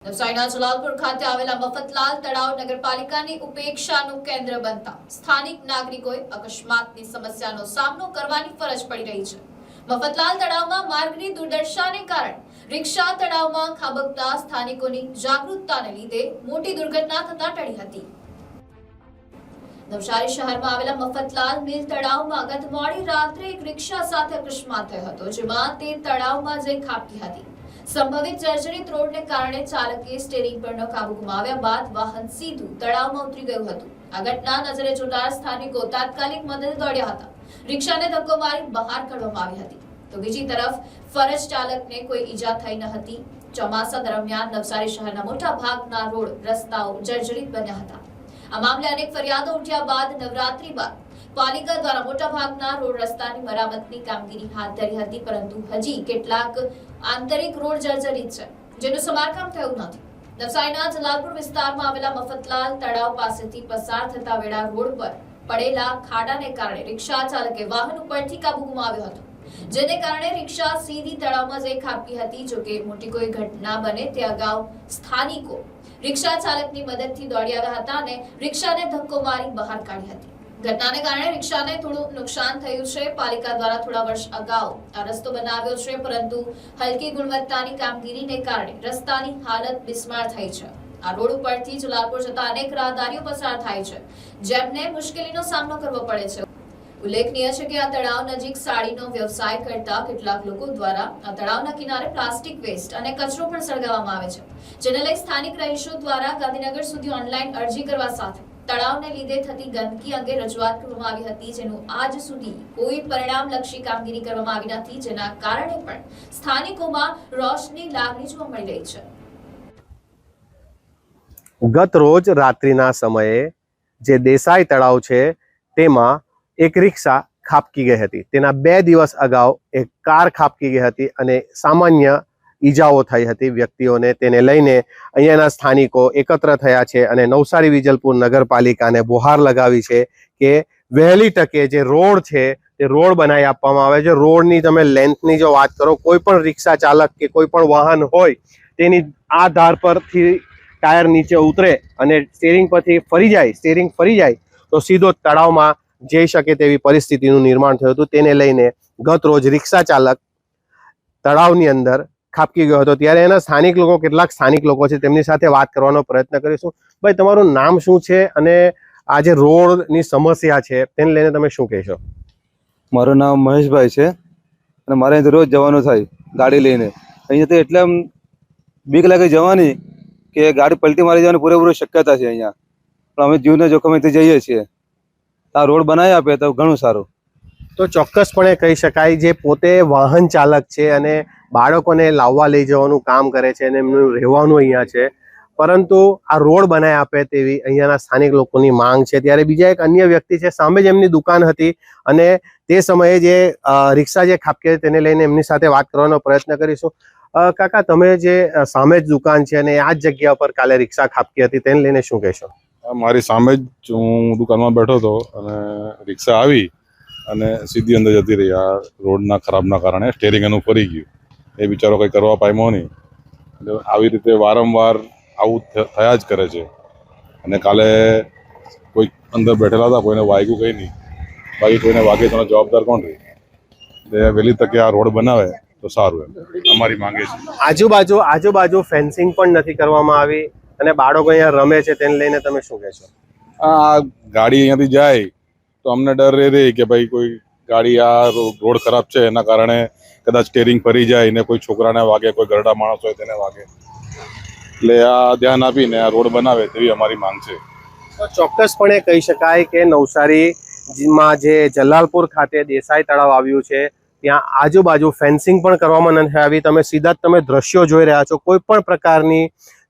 નવસારીના જલાલપુર ખાતે આવેલા મફતલાલ તળાવ નગરપાલિકાની ઉપેક્ષાનું કેન્દ્ર બનતા સ્થાનિક નાગરિકોએ અકસ્માતની સમસ્યાનો સામનો કરવાની ફરજ પડી રહી છે. મફતલાલ તળાવમાં માર્ગની દુર્દશાને કારણે રિક્ષા તળાવમાં ખાબકતા સ્થાનિકોની જાગૃતતાને લીધે મોટી દુર્ઘટના થતા ટળી હતી. નવસારી શહેરમાં આવેલા મફતલાલ મિલ તળાવમાં ગત મોડી રાત્રે એક રિક્ષા સાથે અકસ્માત થયો હતો, જેમાં તે તળાવમાં જઈ ખાબકી હતી. સંભવિત જર્જરિત રોડને કારણે ચાલકે સ્ટેરિંગ પરનો કાબુ ગુમાવ્યા બાદ વાહન સીધું તળાવમાં ઉતરી ગયું હતું. આ ઘટના નજરે જોતા સ્થાનિકો તાત્કાલિક મદદ દોડ્યા હતા. રિક્ષાને ધક્કો મારી બહાર કાઢવામાં આવી હતી. તો બીજી તરફ, ફરજ ચાલકને કોઈ ઈજા થઈ ન હતી. ચોમાસા દરમિયાન નવસારી શહેરના મોટા ભાગના રોડ રસ્તાઓ જર્જરિત બન્યા હતા. આ મામલે અનેક ફરિયાદો ઉઠ્યા બાદ નવરાત્રી બાદ પાલિકા દ્વારા મોટા ભાગના રોડ રસ્તાની મરામતની કામગીરી હાથ ધરી હતી, પરંતુ હજી કેટલાક આંતરિક રોડ જર્જરિત છે, જેનું સમારકામ થયું નથી. નવસારીના જલાલપુર વિસ્તારમાં આવેલા મફતલાલ તળાવ પાસેથી પસાર થતા વેળા રોડ પર પડેલા ખાડાને કારણે રિક્ષા ચાલકે વાહન ઉપરથી કાબુ ગુમાવ્યો હતો, જેને કારણે રિક્ષા સીધી તળાવમાં જઈ ખાપી હતી. જોકે મોટી કોઈ ઘટના બને તે અગાઉ સ્થાનિકો રિક્ષા ચાલકની મદદથી દોડી આવ્યા હતા અને રિક્ષાને ધક્કો મારી બહાર કાઢી હતી. ઘટનાને કારણે રિક્ષાને થોડું નુકસાન થયું છે. પાલિકા દ્વારા થોડા વર્ષ અગાઉ આ રસ્તો બનાવ્યો છે, પરંતુ હલકી ગુણવત્તાની કામગીરીને કારણે રસ્તાની હાલત બિસ્માર થઈ છે. આ રોડ ઉપરથી જલાલપુર જતા અનેક રાહદારીઓ પસાર થાય છે, જેમને મુશ્કેલીનો સામનો કરવો પડે છે. ઉલ્લેખનીય છે કે આ તળાવ નજીક સાડીનો વ્યવસાય કરતા કેટલાક લોકો દ્વારા આ તળાવના કિનારે પ્લાસ્ટિક વેસ્ટ અને કચરો પણ સળગાવવામાં આવે છે, જેને લઈ સ્થાનિક રહીશો દ્વારા ગાંધીનગર સુધી ઓનલાઈન અરજી કરવા સાથે તળાવને લીધે થતી ગંદકી અંગે રજૂઆત કરવામાં આવી હતી, જેનું આજ સુધી કોઈ પરિણામલક્ષી કામગીરી કરવામાં આવી નથી, જેના કારણે પણ સ્થાનિકોમાં રોષની લાગણી જોવા મળી રહી છે. ગત રોજ રાત્રિના સમયે જે દેસાઈ તળાવ છે, તેમાં એક રિક્ષા ખાબકી ગઈ હતી. તેના બે દિવસ અગાઉ એક કાર ખાબકી ગઈ હતી અને સામાન્ય ઈજાઓ થઈ હતી વ્યક્તિઓને તેને લઈને અહીંયાના સ્થાનિકો એકત્ર થયા છે અને નવસારી વિજલપુર નગરપાલિકાને બુહાર લગાવી છે કે વહેલી તકે જે રોડ છે તે રોડ બનાવી આપવામાં આવે છે. રોડની તમે લેન્થની જો વાત કરો, કોઈ પણ રિક્ષા ચાલક કે કોઈ પણ વાહન હોય, તેની આ ધાર પરથી ટાયર નીચે ઉતરે અને સ્ટેરિંગ પરથી ફરી જાય સ્ટેરિંગ ફરી જાય, તો સીધો તળાવમાં જઈ શકે તેવી પરિસ્થિતિનું નિર્માણ થયું હતું. તેને લઈને ગત રોજ રિક્ષા ચાલક તળાવની અંદર ખાબકી ગયો હતો. ત્યારે એના સ્થાનિક લોકો, કેટલાક સ્થાનિક લોકો છે, તેમની સાથે વાત કરવાનો પ્રયત્ન કરીશું. ભાઈ, તમારું નામ શું છે અને આ જે રોડની સમસ્યા છે, તેને લઈને તમે શું કહેશો? મારું નામ મહેશભાઈ છે અને મારે અહીંથી રોજ જવાનું થાય, ગાડી લઈને. અહીંયાથી એટલે આમ બીક લાગે જવાની કે ગાડી પલટી મારી જવાની પૂરેપૂરી શક્યતા છે અહીંયા. પણ અમે જીવને જોખમેથી જઈએ છીએ. આ રોડ બનાવી આપે તો ઘણું સારું. તો ચોક્કસપણે કહી શકાય જે પોતે વાહન ચાલક છે અને બાળકોને લાવવા લઈ જવાનું કામ કરે છે અને એમનું રહેવાનું અહીંયા છે. પરંતુ આ રોડ બનાવી આપે તેવી અહીંયાના સ્થાનિક લોકોની માંગ છે. ત્યારે બીજા એક અન્ય વ્યક્તિ છે, સામે જ એમની દુકાન હતી અને તે સમયે જે રિક્ષા જે ખાપકે તેને લઈને એમની સાથે વાત કરવાનો પ્રયત્ન કરીશું. કાકા, તમે જે સામે જ દુકાન છે અને આ જ જગ્યા પર કાલે રિક્ષા ખાપકી હતી તેને લઈને શું કહેશો? મારી સામે જ હું દુકાનમાં બેઠો હતો અને રિક્ષા આવી અને સીધી અંદર જતી રહી. આ રોડના ખરાબના કારણે સ્ટેરિંગ એનું ફરી ગયું. એ બિચારો કંઈ કરવા પામ્યો નહીં. એટલે આવી રીતે વારંવાર આવું થયા જ કરે છે. અને કાલે કોઈ અંદર બેઠેલા હતા કોઈને વાગ્યું કંઈ નહીં. બાકી કોઈને વાગે તો જવાબદાર કોણ રહી? એટલે વહેલી તકે આ રોડ બનાવે તો સારું એમ. અમારી માંગે છે. આજુબાજુ આજુબાજુ ફેન્સિંગ પણ નથી કરવામાં આવી અને બાળકો અહીંયા રમે છે તેને લઈને તમે શું કહેશો? આ ગાડી અહીંયાથી જાય તો અમને ડર એ રહે કે ભાઈ કોઈ ગાડી આ રોડ ખરાબ છે, એના કારણે કદાચ સ્ટેરિંગ ફરી જાય ને કોઈ છોકરાને વાગે, કોઈ ગરડા માણસ હોય તેને વાગે. એટલે આ ધ્યાન આપીને આ રોડ બનાવે તેવી અમારી માંગ છે. ચોક્કસપણે કહી શકાય કે નવસારીમાં જે જલાલપુર ખાતે દેસાઈ તળાવ આવ્યું છે, ત્યાં આજુબાજુ ફેન્સિંગ પણ કરવામાં નથી આવી. તમે સીધા તમે દ્રશ્યો જોઈ રહ્યા છો. કોઈ પણ પ્રકારની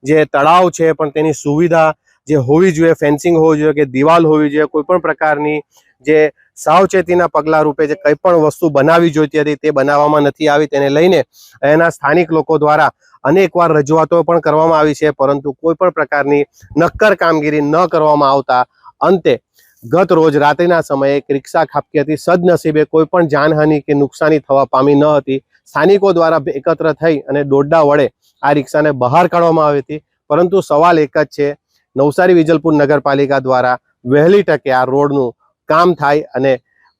જે તળાવ છે, પણ તેની સુવિધા જે હોવી જોઈએ, ફેન્સિંગ હોવી જોઈએ કે દિવાલ હોવી જોઈએ, કોઈ પણ પ્રકારની જે સાવચેતીના પગલા રૂપે જે કંઈ પણ વસ્તુ બનાવી જોઈતી હતી તે બનાવવામાં નથી આવી. તેને લઈને એના સ્થાનિક લોકો દ્વારા અનેકવાર રજૂઆતો પણ કરવામાં આવી છે, પરંતુ કોઈ પણ પ્રકારની નક્કર કામગીરી ન કરવામાં આવતા અંતે ગત રોજ રાત્રિના સમયે એક રિક્ષા ખાબકી હતી. સદનસીબે કોઈ પણ જાનહાનિ કે નુકસાની થવા પામી ન હતી. સ્થાનિકો દ્વારા એકત્ર થઈ અને દોડડા વડે આ રિક્ષાને બહાર કાઢવામાં આવી હતી. પરંતુ સવાલ એક જ છે નવસારી વિજલપુર નગરપાલિકા દ્વારા વહેલી તકે આ રોડનું કામ થાય અને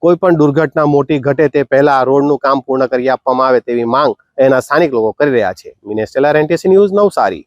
કોઈ પણ દુર્ઘટના મોટી ઘટે તે પહેલા આ રોડનું કામ પૂર્ણ કરી આપવામાં આવે તેવી માંગ એના સ્થાનિક લોકો કરી રહ્યા છે. Minesh Tailor NTC news Navsari.